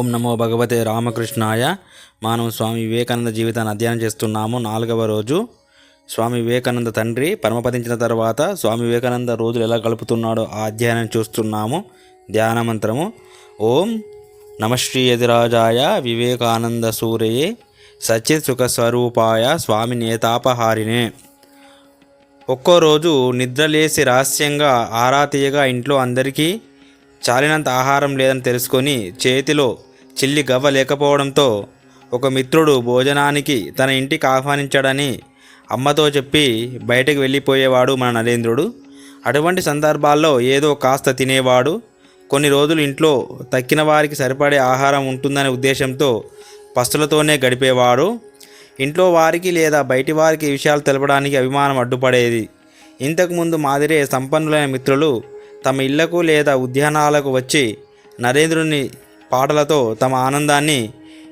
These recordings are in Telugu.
ఓం నమో భగవతే రామకృష్ణాయ. మనం స్వామి వివేకానంద జీవితాన్ని అధ్యయనం చేస్తున్నాము. నాలుగవ రోజు. స్వామి వివేకానంద తండ్రి పరమపదించిన తర్వాత స్వామి వివేకానంద రోజులు ఎలా గలుపుతున్నాడో ఆ అధ్యయనం చూస్తున్నాము. ధ్యాన మంత్రము. ఓం నమశ్రీ యదిరాజాయ వివేకానంద సూర్యే సచిత్ సుఖ స్వరూపాయ స్వామి నేతాపహారినే ఒక్కో రోజు నిద్రలేసి రహస్యంగా ఆరా తీయగా ఇంట్లో అందరికీ చాలినంత ఆహారం లేదని తెలుసుకొని చేతిలో చిల్లి గవ్వ లేకపోవడంతో ఒక మిత్రుడు భోజనానికి తన ఇంటికి ఆహ్వానించాడని అమ్మతో చెప్పి బయటకు వెళ్ళిపోయేవాడు మన నరేంద్రుడు. అటువంటి సందర్భాల్లో ఏదో కాస్త తినేవాడు. కొన్ని రోజులు ఇంట్లో తక్కిన వారికి సరిపడే ఆహారం ఉంటుందనే ఉద్దేశంతో పస్తులతోనే గడిపేవాడు. ఇంట్లో వారికి లేదా బయటి వారికి విషయాలు తెలపడానికి అభిమానం అడ్డుపడేది. ఇంతకుముందు మాదిరే సంపన్నులైన మిత్రులు తమ ఇళ్ళకు లేదా ఉద్యానాలకు వచ్చి నరేంద్రుని పాటలతో తమ ఆనందాన్ని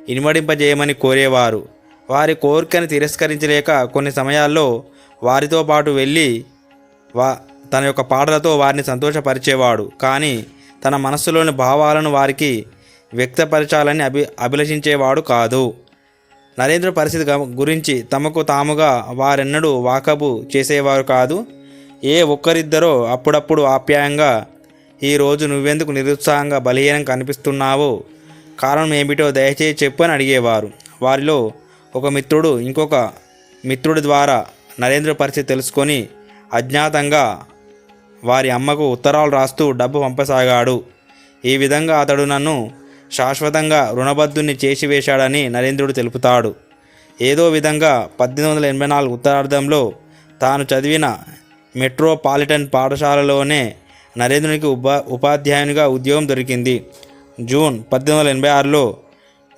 ఇనుమడింపజేయమని కోరేవారు. వారి కోరికను తిరస్కరించలేక కొన్ని సమయాల్లో వారితో పాటు వెళ్ళి వా తన యొక్క పాటలతో వారిని సంతోషపరిచేవాడు. కానీ తన మనస్సులోని భావాలను వారికి వ్యక్తపరచాలని అభి అభిలషించేవాడు కాదు. నరేంద్ర పరిస్థితి గురించి తమకు తాముగా వారెన్నడూ వాకబు చేసేవారు కాదు. ఏ ఒక్కరిద్దరో అప్పుడప్పుడు ఆప్యాయంగా ఈరోజు నువ్వెందుకు నిరుత్సాహంగా బలహీనం కనిపిస్తున్నావో? కారణం ఏమిటో దయచేసి చెప్పు అని అడిగేవారు. వారిలో ఒక మిత్రుడు ఇంకొక మిత్రుడి ద్వారా నరేంద్ర పరిస్థితి తెలుసుకొని అజ్ఞాతంగా వారి అమ్మకు ఉత్తరాలు రాస్తూ డబ్బు పంపసాగాడు. ఈ విధంగా అతడు నన్ను శాశ్వతంగా రుణబద్ధుని చేసివేశాడని నరేంద్రుడు తెలుపుతాడు. ఏదో విధంగా పద్దెనిమిది వందల ఎనభై నాలుగు ఉత్తరార్ధంలో తాను చదివిన మెట్రోపాలిటన్ పాఠశాలలోనే నరేంద్రునికి ఉపా ఉపాధ్యాయునిగా ఉద్యోగం దొరికింది. జూన్ పద్దెనిమిది వందల ఎనభై ఆరులో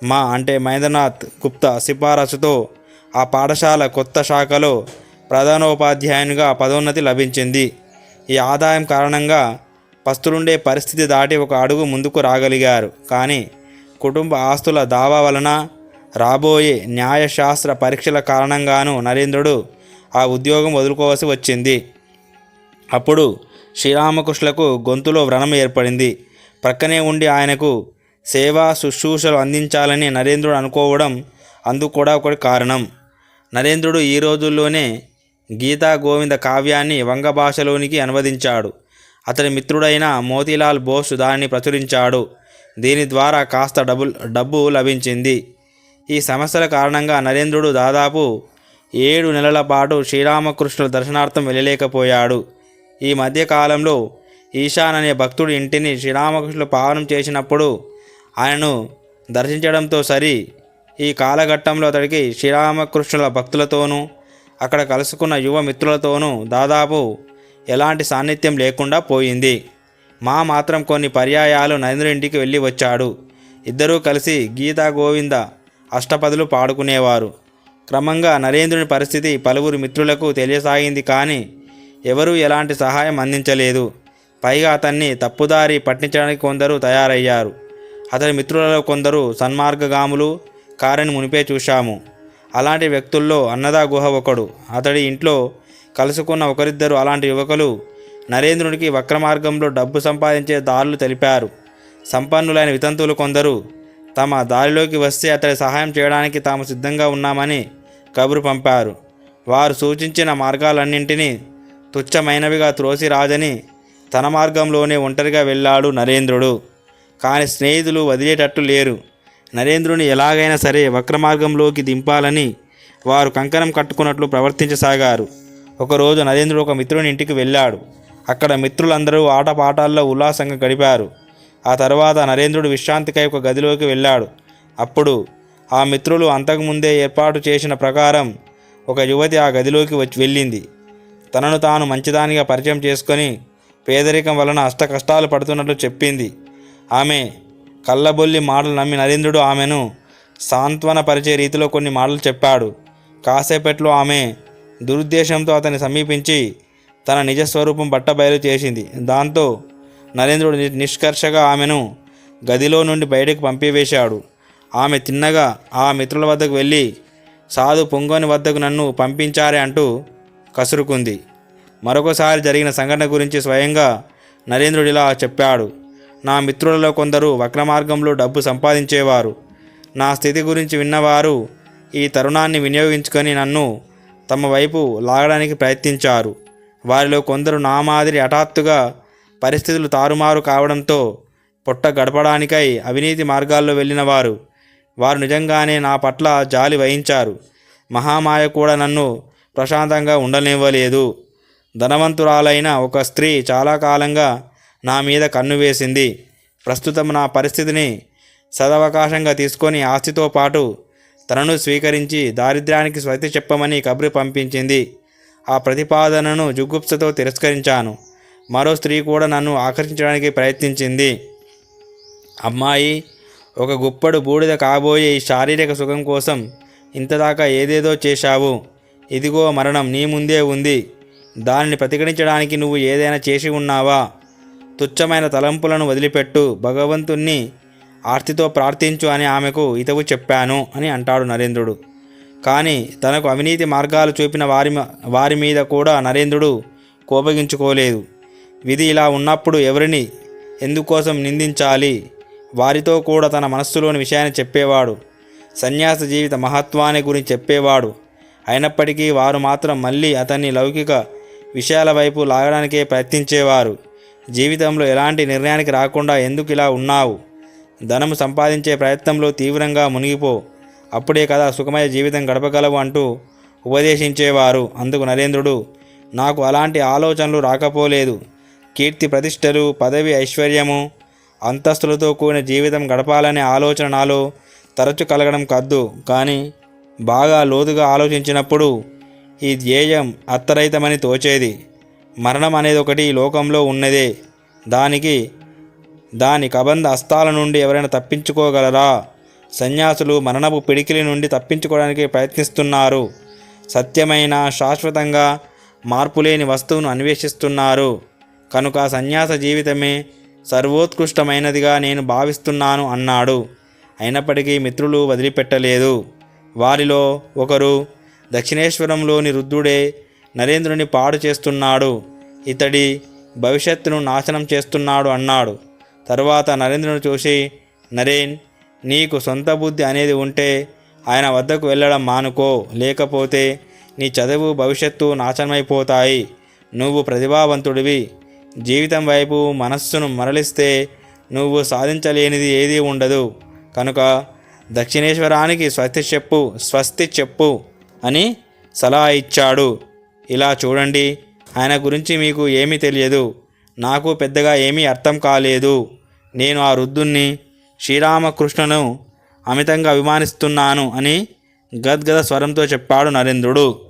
మా అంటే మహేంద్రనాథ్ గుప్తా సిఫారసుతో ఆ పాఠశాల కొత్త శాఖలో ప్రధానోపాధ్యాయునిగా పదోన్నతి లభించింది. ఈ ఆదాయం కారణంగా పస్తులుండే పరిస్థితి దాటి ఒక అడుగు ముందుకు రాగలిగారు. కానీ కుటుంబ ఆస్తుల దావా వలన రాబోయే న్యాయశాస్త్ర పరీక్షల కారణంగాను నరేంద్రుడు ఆ ఉద్యోగం వదులుకోవాల్సి వచ్చింది. అప్పుడు శ్రీరామకృష్ణులకు గొంతులో వ్రణం ఏర్పడింది. ప్రక్కనే ఉండి ఆయనకు సేవా శుశ్రూషలు అందించాలని నరేంద్రుడు అనుకోవడం అందుకు కూడా ఒకటి కారణం. నరేంద్రుడు ఈ రోజుల్లోనే గీతా గోవింద కావ్యాన్ని వంగ భాషలోనికి అనువదించాడు. అతని మిత్రుడైన మోతీలాల్ బోస్ దానిని ప్రచురించాడు. దీని ద్వారా కాస్త డబ్బు డబ్బు లభించింది. ఈ సమస్యల కారణంగా నరేంద్రుడు దాదాపు ఏడు నెలల పాటు శ్రీరామకృష్ణుల దర్శనార్థం వెళ్ళలేకపోయాడు. ఈ మధ్యకాలంలో ఈశాన్ అనే భక్తుడి ఇంటిని శ్రీరామకృష్ణులు పావనం చేసినప్పుడు ఆయనను దర్శించడంతో సరి ఈ కాలఘట్టంలో అతడికి శ్రీరామకృష్ణుల భక్తులతోనూ అక్కడ కలుసుకున్న యువ మిత్రులతోనూ దాదాపు ఎలాంటి సాన్నిధ్యం లేకుండా పోయింది. మా మాత్రం కొన్ని పర్యాయాలు నరేంద్ర ఇంటికి వెళ్ళి వచ్చాడు. ఇద్దరూ కలిసి గీతా గోవింద అష్టపదులు పాడుకునేవారు. క్రమంగా నరేంద్రుని పరిస్థితి పలువురు మిత్రులకు తెలియసాగింది కానీ ఎవరూ ఎలాంటి సహాయం అందించలేదు. పైగా అతన్ని తప్పుదారి పట్టించడానికి కొందరు తయారయ్యారు. అతని మిత్రులలో కొందరు సన్మార్గగాములు కారని మునిపే చూశాము. అలాంటి వ్యక్తుల్లో అన్నదా గుహ ఒకడు. అతడి ఇంట్లో కలుసుకున్న ఒకరిద్దరు అలాంటి యువకులు నరేంద్రునికి వక్రమార్గంలో డబ్బు సంపాదించే దారులు తెలిపారు. సంపన్నులైన వితంతువులు కొందరు తమ దారిలోకి వస్తే అతడి సహాయం చేయడానికి తాము సిద్ధంగా ఉన్నామని కబురు పంపారు. వారు సూచించిన మార్గాలన్నింటినీ తుచ్చమైనవిగా త్రోసి రాజని తన మార్గంలోనే ఒంటరిగా వెళ్ళాడు నరేంద్రుడు. కానీ స్నేహితులు వదిలేటట్టు లేరు. నరేంద్రుని ఎలాగైనా సరే వక్రమార్గంలోకి దింపాలని వారు కంకణం కట్టుకున్నట్లు ప్రవర్తించసాగారు. ఒకరోజు నరేంద్రుడు ఒక మిత్రుని ఇంటికి వెళ్ళాడు. అక్కడ మిత్రులందరూ ఆటపాటాల్లో ఉల్లాసంగా గడిపారు. ఆ తర్వాత నరేంద్రుడు విశ్రాంతికై ఒక గదిలోకి వెళ్ళాడు. అప్పుడు ఆ మిత్రులు అంతకుముందే ఏర్పాటు చేసిన ప్రకారం ఒక యువతి ఆ గదిలోకి వచ్చి వెళ్ళింది. తనను తాను మంచిదానిగా పరిచయం చేసుకొని పేదరికం వలన అష్ట కష్టాలు పడుతున్నట్లు చెప్పింది. ఆమె కళ్ళబొల్లి మాటలు నమ్మి నరేంద్రుడు ఆమెను సాంత్వనపరిచే రీతిలో కొన్ని మాటలు చెప్పాడు. కాసేపట్లో ఆమె దురుద్దేశంతో అతన్ని సమీపించి తన నిజస్వరూపం బట్టబయలు చేసింది. దాంతో నరేంద్రుడు నిష్కర్షగా ఆమెను గదిలో నుండి బయటకు పంపివేశాడు. ఆమె తిన్నగా ఆ మిత్రుల వద్దకు వెళ్ళి సాధు పొంగోని వద్దకు నన్ను పంపించారే అంటూ కసురుకుంది. మరొకసారి జరిగిన సంఘటన గురించి స్వయంగా నరేంద్రుడు ఇలా చెప్పాడు. నా మిత్రులలో కొందరు వక్రమార్గంలో డబ్బు సంపాదించేవారు. నా స్థితి గురించి విన్నవారు ఈ తరుణాన్ని వినియోగించుకొని నన్ను తమ వైపు లాగడానికి ప్రయత్నించారు. వారిలో కొందరు నా మాదిరి హఠాత్తుగా పరిస్థితులు తారుమారు కావడంతో పొట్ట గడపడానికై అవినీతి మార్గాల్లో వెళ్ళిన వారు వారు నిజంగానే నా పట్ల జాలి వహించారు. మహామాయ కూడా నన్ను ప్రశాంతంగా ఉండనివ్వలేదు. ధనవంతురాలైన ఒక స్త్రీ చాలా కాలంగా నా మీద కన్ను వేసింది. ప్రస్తుతం నా పరిస్థితిని సదవకాశంగా తీసుకొని ఆస్తితో పాటు తనను స్వీకరించి దారిద్ర్యానికి స్వతి చెప్పమని కబురు పంపించింది. ఆ ప్రతిపాదనను జుగుప్సతో తిరస్కరించాను. మరో స్త్రీ కూడా నన్ను ఆకర్షించడానికి ప్రయత్నించింది. అమ్మాయి ఒక గుప్పడు బూడిద కాబోయే ఈ శారీరక సుఖం కోసం ఇంతదాకా ఏదేదో చేశావు. ఇదిగో మరణం నీ ముందే ఉంది. దానిని ప్రతిఘటించడానికి నువ్వు ఏదైనా చేసి ఉన్నావా? తుచ్చమైన తలంపులను వదిలిపెట్టు. భగవంతుణ్ణి ఆర్తితో ప్రార్థించు అని ఆమెకు ఇతవు చెప్పాను అని అంటాడు నరేంద్రుడు. కానీ తనకు అవినీతి మార్గాలు చూపిన వారి వారి మీద కూడా నరేంద్రుడు కోపగించుకోలేదు. విధి ఇలా ఉన్నప్పుడు ఎవరిని ఎందుకోసం నిందించాలి? వారితో కూడా తన మనస్సులోని విషయాన్ని చెప్పేవాడు. సన్యాస జీవిత మహత్వాన్ని గురించి చెప్పేవాడు. అయినప్పటికీ వారు మాత్రం మళ్ళీ అతన్ని లౌకిక విషయాల వైపు లాగడానికే ప్రయత్నించేవారు. జీవితంలో ఎలాంటి నిర్ణయానికి రాకుండా ఎందుకు ఇలా ఉన్నావు? ధనము సంపాదించే ప్రయత్నంలో తీవ్రంగా మునిగిపో. అప్పుడే కదా సుఖమయ జీవితం గడపగలవు అంటూ ఉపదేశించేవారు. అందుకు నరేంద్రుడు నాకు అలాంటి ఆలోచనలు రాకపోలేదు. కీర్తి ప్రతిష్టలు పదవి ఐశ్వర్యము అంతస్తులతో కూడిన జీవితం గడపాలనే ఆలోచన నాలో తరచు కలగడం కద్దు. కానీ బాగా లోతుగా ఆలోచించినప్పుడు ఈ ధ్యేయం అత్తరహితమని తోచేది. మరణం అనేది ఒకటి ఈ లోకంలో ఉన్నదే. దానికి దాని కబంధ అస్తాల నుండి ఎవరైనా తప్పించుకోగలరా? సన్యాసులు మరణపు పిడికిలి నుండి తప్పించుకోవడానికి ప్రయత్నిస్తున్నారు. సత్యమైన శాశ్వతంగా మార్పులేని వస్తువును అన్వేషిస్తున్నారు. కనుక సన్యాస జీవితమే సర్వోత్కృష్టమైనదిగా నేను భావిస్తున్నాను అన్నాడు. అయినప్పటికీ మిత్రులు వదిలిపెట్టలేదు. వారిలో ఒకరు దక్షిణేశ్వరంలోని రుద్రుడే నరేంద్రుని పాడు చేస్తున్నాడు. ఇతడి భవిష్యత్తును నాశనం చేస్తున్నాడు అన్నాడు. తరువాత నరేంద్రుని చూసి నరేన్ నీకు సొంత బుద్ధి అనేది ఉంటే ఆయన వద్దకు వెళ్ళడం మానుకో. లేకపోతే నీ చదువు భవిష్యత్తు నాశనమైపోతాయి. నువ్వు ప్రతిభావంతుడివి. జీవితం వైపు మనస్సును మరలిస్తే నువ్వు సాధించలేనిది ఏదీ ఉండదు. కనుక దక్షిణేశ్వరానికి స్వస్తి చెప్పు స్వస్తి చెప్పు అని సలహా ఇచ్చాడు. ఇలా చూడండి ఆయన గురించి మీకు ఏమీ తెలియదు. నాకు పెద్దగా ఏమీ అర్థం కాలేదు. నేను ఆ వృద్ధుణ్ణి శ్రీరామకృష్ణను అమితంగా అభిమానిస్తున్నాను అని గద్గద స్వరంతో చెప్పాడు నరేంద్రుడు.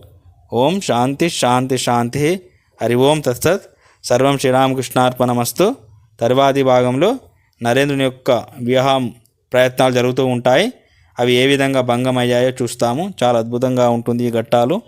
ఓం శాంతి శాంతి శాంతి. హరి ఓం తత్సత్. సర్వం శ్రీరామకృష్ణార్పణమస్తు. తర్వాతి భాగంలో నరేంద్రుని యొక్క వ్యూహం ప్రయత్నాలు జరుగుతూ ఉంటాయి. అవి ఏ విధంగా భంగమయ్యాయో చూస్తాము. చాలా అద్భుతంగా ఉంటుంది ఈ ఘట్టాలు.